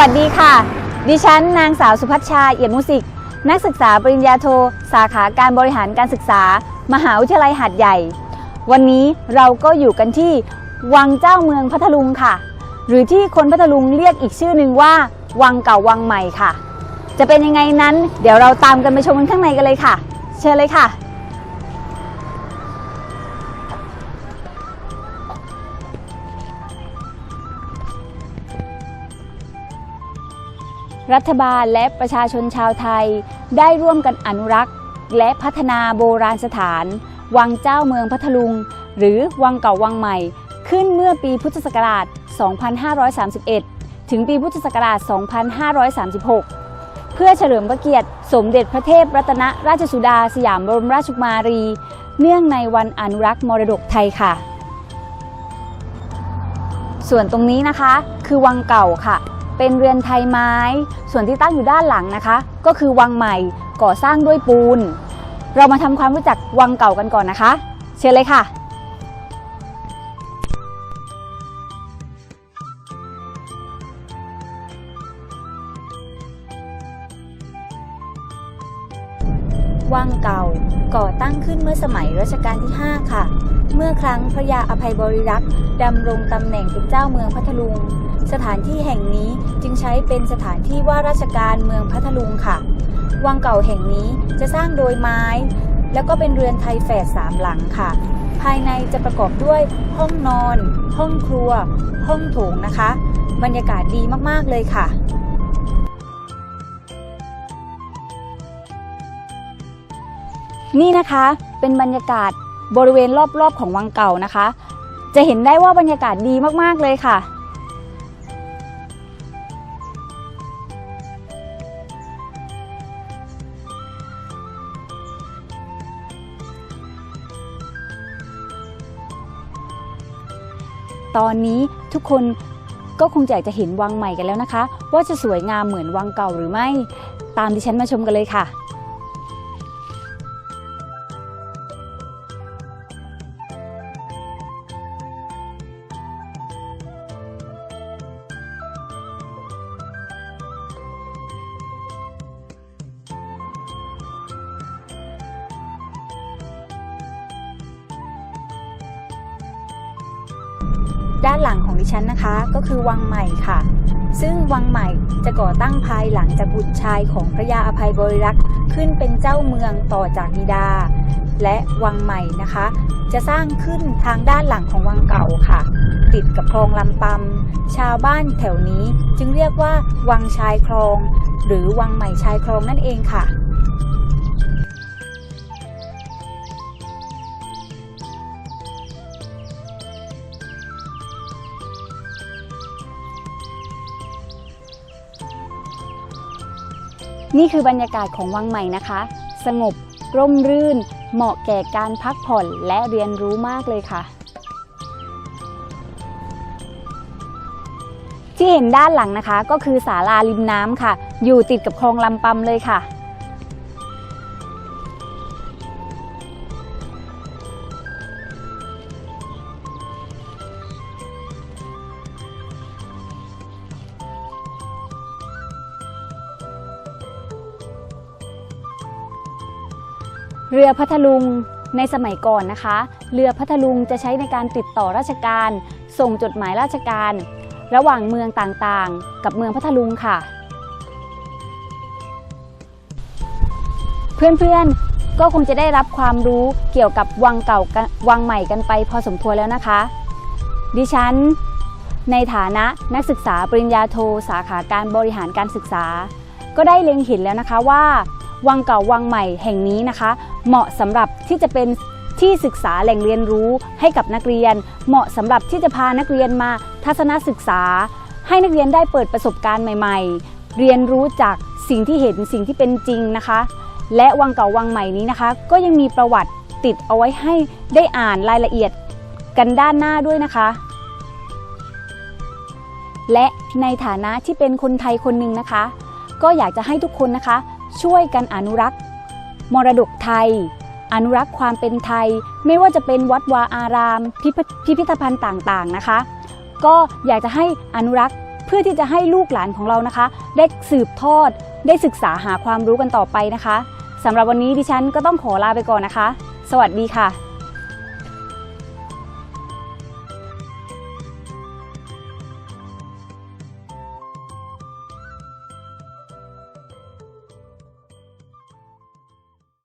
วัสดีค่ะ ดิฉันนางสาวสุพัชชา เอี่ยมมุสิก นักศึกษาปริญญาโท สาขาการบริหารการศึกษา มหาวิทยาลัยหาดใหญ่ วันนี้เราก็อยู่กันที่วังเจ้าเมืองพัทลุงค่ะ หรือที่คนพัทลุงเรียกอีกชื่อหนึ่งว่า วังเก่าวังใหม่ค่ะ จะเป็นยังไงนั้น เดี๋ยวเราตามกันไปชมกันข้างในกันเลยค่ะ เชิญเลยค่ะ รัฐบาลและประชาชนชาวไทย ได้ร่วมกันอนุรักษ์ และพัฒนาโบราณสถาน วังเจ้าเมืองพัทลุง หรือวังเก่าวังใหม่ ขึ้นเมื่อปีพุทธศักราช 2531 ถึงปีพุทธศักราช 2536 เพื่อเฉลิมพระเกียรติสมเด็จพระเทพรัตนราชสุดาสยามบรมราชกุมารี เนื่องในวันอนุรักษ์มรดกไทยค่ะ ส่วนตรงนี้นะคะคือวังเก่าค่ะ เป็นเรือนไทยไม้ ส่วนที่ตั้งอยู่ด้านหลังนะคะ ก็คือวังใหม่ก่อสร้างด้วยปูน เรามาทำความรู้จักวังเก่ากันก่อนนะคะ เชิญเลยค่ะ วังเก่า ก่อตั้งขึ้นเมื่อสมัยรัชกาลที่ 5 ค่ะ เมื่อครั้งพระยาอภัยบริรักษ์ดำรงตำแหน่งเป็นเจ้าเมืองพัทลุง สถานที่แห่งนี้จึงใช้เป็นสถานที่ว่าราชการเมืองพัทลุงค่ะ วังเก่าแห่งนี้จะสร้างโดยไม้ แล้วก็เป็นเรือนไทยแฝดสามหลังค่ะ ภายในจะประกอบด้วยห้องนอน ห้องครัว ห้องโถงนะคะ บรรยากาศดีมากๆเลยค่ะ นี่นะคะเป็นบรรยากาศบริเวณรอบๆของวังเก่านะคะ จะเห็นได้ว่าบรรยากาศดีมากๆเลยค่ะ ตอนนี้ทุกคนก็คงอยากจะเห็นวังใหม่กันแล้วนะคะ ว่าจะสวยงามเหมือนวังเก่าหรือไม่ ตามดิฉันมาชมกันเลยค่ะ ด้านหลังของดิฉันนะคะ ก็คือวังใหม่ค่ะ ซึ่งวังใหม่จะก่อตั้งภายหลังจากบุตรชายของพระยาอภัยบริรักษ์ขึ้นเป็นเจ้าเมืองต่อจากบิดา และวังใหม่นะคะ จะสร้างขึ้นทางด้านหลังของวังเก่าค่ะ ติดกับคลองลำปำชาวบ้านแถวนี้จึงเรียกว่า วังชายคลอง หรือวังใหม่ชายคลองนั่นเองค่ะ นี่คือบรรยากาศของวังใหม่นะคะ สงบ ร่มรื่น เหมาะแก่การพักผ่อนและเรียนรู้มากเลยค่ะ ที่เห็นด้านหลังนะคะก็คือศาลาริมน้ำค่ะ อยู่ติดกับคลองลำปำเลยค่ะ เรือพัทลุงในสมัยก่อนนะคะ เรือพัทลุงจะใช้ในการติดต่อราชการ ส่งจดหมายราชการ ระหว่างเมืองต่างๆ กับเมืองพัทลุงค่ะ เพื่อนๆก็คงจะได้รับความรู้เกี่ยวกับวังเก่ากันวังใหม่กันไปพอสมควรแล้วนะคะ ดิฉัน ในฐานะนักศึกษาปริญญาโทสาขาการบริหารการศึกษา ก็ได้เล็งเห็นแล้วนะคะว่า วังเก่าวังใหม่แห่งนี้นะคะ เหมาะสำหรับที่จะเป็นที่ศึกษาแหล่งเรียนรู้ให้กับนักเรียน เหมาะสำหรับที่จะพานักเรียนมาทัศนศึกษา ให้นักเรียนได้เปิดประสบการณ์ใหม่ ๆ เรียนรู้จากสิ่งที่เห็นสิ่งที่เป็นจริงนะคะ และวังเก่าวังใหม่นี้นะคะ ก็ยังมีประวัติติดเอาไว้ให้ได้อ่านรายละเอียดกันด้านหน้าด้วยนะคะ และในฐานะที่เป็นคนไทยคนหนึ่งนะคะ ก็อยากจะให้ทุกคนนะคะ ช่วยกันอนุรักษ์ มรดกไทย อนุรักษ์ความเป็นไทย ไม่ว่าจะเป็นวัดวาอารามพิพพิพิธภัณฑ์ต่างๆนะคะ ก็อยากจะให้อนุรักษ์เพื่อที่จะให้ลูกหลานของเรานะคะ ได้สืบทอด ได้ศึกษาหาความรู้กันต่อไปนะคะสำหรับวันนี้ดิฉันก็ต้องขอลาไปก่อนนะคะ สวัสดีค่ะ